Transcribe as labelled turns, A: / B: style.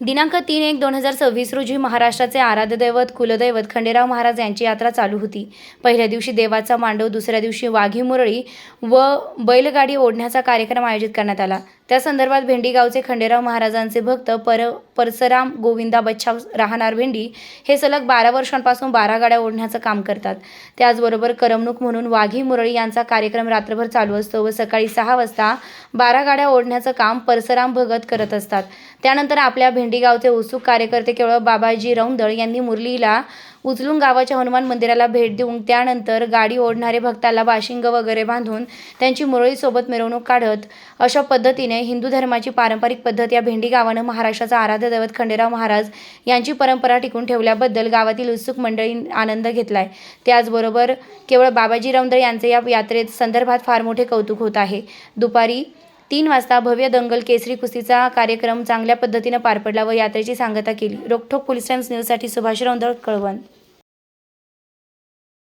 A: दिनांक तीन एक दोन हजार सव्वीस रोजी महाराष्ट्राचे आराध्यदैवत कुलदैवत खंडेराव महाराज यांची यात्रा चालू होती. पहिल्या दिवशी देवाचा मांडव दुसऱ्या दिवशी वाघी मुरळी व बैलगाडी ओढण्याचा कार्यक्रम आयोजित करण्यात आला. त्या संदर्भात भेंडी गावचे खंडेराव महाराजांचे भक्त पर परसराम गोविंदा बच्छाव राहणार भेंडी हे सलग बारा वर्षांपासून बारा गाड्या ओढण्याचं काम करतात. त्याचबरोबर करमणूक म्हणून वाघी मुरळी यांचा कार्यक्रम रात्रभर चालू असतो व सकाळी सहा वाजता बारा गाड्या ओढण्याचं काम परसराम भगत करत असतात. त्यानंतर आपल्या भेंडी गावचे उत्सुक कार्यकर्ते केवळ बाबाजी रौंदळ यांनी मुरलीला उचलून गावाच्या हनुमान मंदिराला भेट देऊन त्यानंतर गाडी ओढणारे भक्ताला बाशिंग वगैरे बांधून त्यांची मुरळीसोबत मिरवणूक काढत अशा पद्धतीने हिंदू धर्माची पारंपरिक पद्धत या भेंडी गावानं महाराष्ट्राचा आराध्य दैवत खंडेराव महाराज यांची परंपरा टिकून ठेवल्याबद्दल गावातील उत्सुक मंडळी आनंद घेतलाय. त्याचबरोबर केवळ बाबाजी रौंदळ यांचे या यात्रेत संदर्भात फार मोठे कौतुक होत आहे. दुपारी तीन वाजता भव्य दंगल केसरी कुस्तीचा कार्यक्रम चांगल्या पद्धतीनं पार पडला व यात्रेची सांगता केली. रोखोक पोलीस टाइम्स न्यूजसाठी सुभाष रौंदळ कळवण.